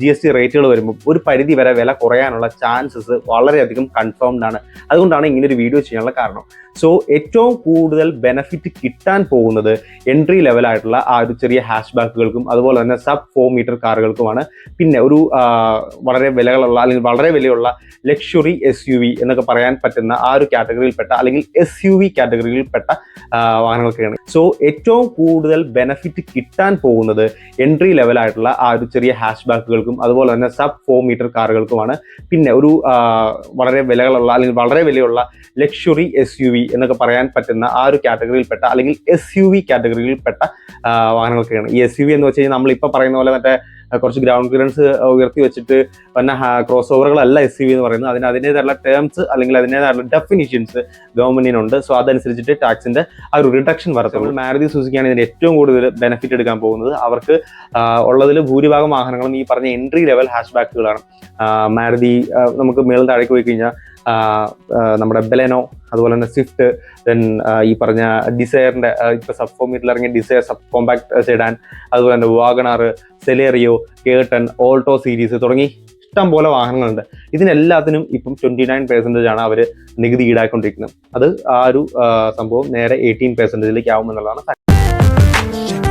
G S T റേറ്റുകൾ വരുമ്പോൾ ഒരു പരിധി വരെ വില കുറയാനുള്ള ചാൻസസ് വളരെയധികം കൺഫേംഡ് ആണ്. അതുകൊണ്ടാണ് ഇങ്ങനെ ഒരു വീഡിയോ ചെയ്യാനുള്ള കാരണം. സോ ഏറ്റവും കൂടുതൽ ബെനഫിറ്റ് കിട്ടാൻ പോകുന്നത് എൻട്രി ലെവലായിട്ടുള്ള ആ ഒരു ചെറിയ ഹാഷ് ബാക്കുകൾക്കും അതുപോലെ തന്നെ സബ് ഫോർ മീറ്റർ കാറുകൾക്കുമാണ് പിന്നെ ഒരു വളരെ വിലകളുള്ള അല്ലെങ്കിൽ വളരെ വിലയുള്ള ലക്ഷറി എസ് യു വി എന്നൊക്കെ പറയാൻ പറ്റുന്ന ആ ഒരു കാറ്റഗറിയിൽപ്പെട്ട അല്ലെങ്കിൽ എസ് യു വി കാറ്റഗറിയിൽപ്പെട്ട വാഹനങ്ങൾക്കാണ് സോ ഏറ്റവും കൂടുതൽ ബെനഫിറ്റ് കിട്ടാൻ പോകുന്നത് എൻട്രി ലെവലായിട്ടുള്ള ആ ഒരു ചെറിയ ഹാഷ് ബാക്കുകൾക്കും അതുപോലെ തന്നെ സബ് ഫോർ മീറ്റർ കാറുകൾക്കുമാണ്. പിന്നെ ഒരു വളരെ വിലകളുള്ള അല്ലെങ്കിൽ വളരെ വിലയുള്ള ലക്ഷറി എസ് യു വി എന്നൊക്കെ പറയാൻ പറ്റുന്ന ആ ഒരു കാറ്റഗറിയിൽപ്പെട്ട അല്ലെങ്കിൽ എസ് യു വി കാറ്റഗറിയിൽപ്പെട്ട ആ, വാഹനങ്ങൾക്കാണ് ഈ എസ് യു വി എന്ന് വെച്ച് കഴിഞ്ഞാൽ നമ്മളിപ്പോൾ പറയുന്ന പോലെ മറ്റേ കുറച്ച് ഗ്രൗണ്ട് ക്ലിയറൻസ് ഉയർത്തി വെച്ചിട്ട് പിന്നെ ക്രോസ് ഓവറുകളല്ല എസ് സി വി എന്ന് പറയുന്നത്. അതിന് അതിന്റെതായുള്ള ടേംസ് അല്ലെങ്കിൽ അതിന്റെതായുള്ള ഡെഫിനിഷൻസ് ഗവൺമെന്റിനുണ്ട് സോ അതനുസരിച്ചിട്ട് ടാക്സിന്റെ ആ ഒരു റിഡക്ഷൻ വരത്തുള്ളൂ. മാരുതി സുസുക്കിയാണ് ഇതിന് ഏറ്റവും കൂടുതൽ ബെനിഫിറ്റ് എടുക്കാൻ പോകുന്നത്. അവർക്ക് ഉള്ളതിൽ ഭൂരിഭാഗം വാഹനങ്ങളും ഈ പറഞ്ഞ എൻട്രി ലെവൽ ഹാഷ് ബാക്കുകളാണ് മാരുതി നമുക്ക് മേളിൽ താഴേക്ക് പോയി കഴിഞ്ഞാൽ നമ്മുടെ ബെലനോ അതുപോലെ തന്നെ സ്വിഫ്റ്റ് ദെൻ ഈ പറഞ്ഞ ഡിസയറിന്റെ ഇപ്പൊ സബ് ഫോമിറ്റിൽ ഇറങ്ങിയ ഡിസയർ സബ് കോമ്പാക്ട് സെഡാൻ അതുപോലെ തന്നെ വാഗണാർ സെലേറിയോ കേട്ടൺ ഓൾട്ടോ സീരീസ് തുടങ്ങി ഇഷ്ടം പോലെ വാഹനങ്ങളുണ്ട് ഇതിനെല്ലാത്തിനും ഇപ്പം ട്വന്റി നയൻ പെർസെന്റേജ് ആണ് അവർ നികുതി ഈടാക്കൊണ്ടിരിക്കുന്നത് അത് ആ ഒരു സംഭവം നേരെ എയ്റ്റീൻ പെർസെന്റേജിലേക്ക് ആവും എന്നുള്ളതാണ് fact.